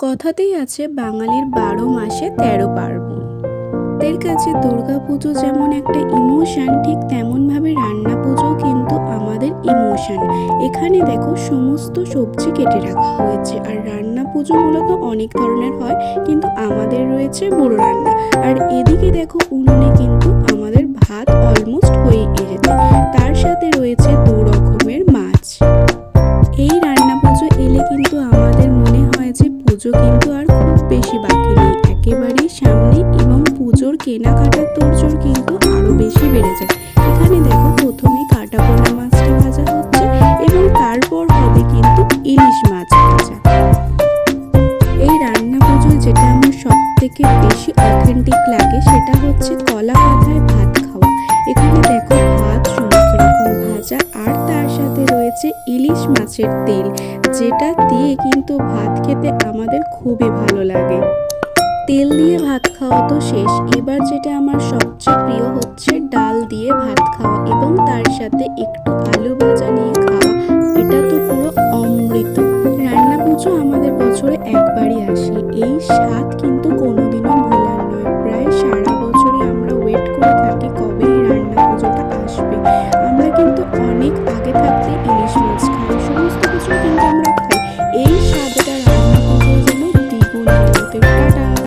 কথাতেই আছে বাঙালির বারো মাসে তেরো পার্বণ। এর কাছে পুজো যেমন একটা ইমোশন ঠিক তেমনভাবে রান্না পুজো কিন্তু আমাদের ইমোশন এখানে দেখো সমস্ত সবজি কেটে রাখা হয়েছে, আর রান্না পুজো মূলত অনেক ধরনের হয়, কিন্তু আমাদের রয়েছে বড় রান্না। আর এদিকে দেখো উনুনে কিন্তু পুজো কিন্তু আর খুব বেশি বাকি নেই। একেবারেই সামনে এবং পুজোর কেনাকাটার তোড়জোড় কিন্তু আরও বেশি বেড়ে যায়। এখানে দেখো প্রথমে কাটা পোনা মাছটা ভাজা হচ্ছে এবং তারপর হবে কিন্তু ইলিশ মাছ ভাজা। এই রান্না পুজোয় যেটা আমার সব থেকে বেশি অথেন্টিক লাগে সেটা হচ্ছে কলা পাতায় ভাত খাওয়া। এখানে দেখো ভাত সমস্ত রকম ভাজা আর তার সাথে রয়েছে ইলিশ মাছের তেল, যেটা দিয়ে কিন্তু ভাত খেতে আমাদের খুবই ভালো লাগে। তেল দিয়ে ভাত খাওয়া তো শেষ, এবার যেটা আমার সবচেয়ে প্রিয় হচ্ছে ডাল দিয়ে ভাত খাওয়া এবং তার সাথে একটু আলু ভাজা নিয়ে খাওয়া। এটা তো পুরো অমৃত। রান্না পুজো আমাদের বছরে একবারই আসে। এই স্বাদ কিন্তু কোনোদিনও ভোলার নয়। প্রায় সারা বছরই আমরা ওয়েট করে থাকি কবে এই রান্না পুজোটা আসবে। আমরা কিন্তু অনেক আগে থাকতে ইলিশ মাছ সমস্ত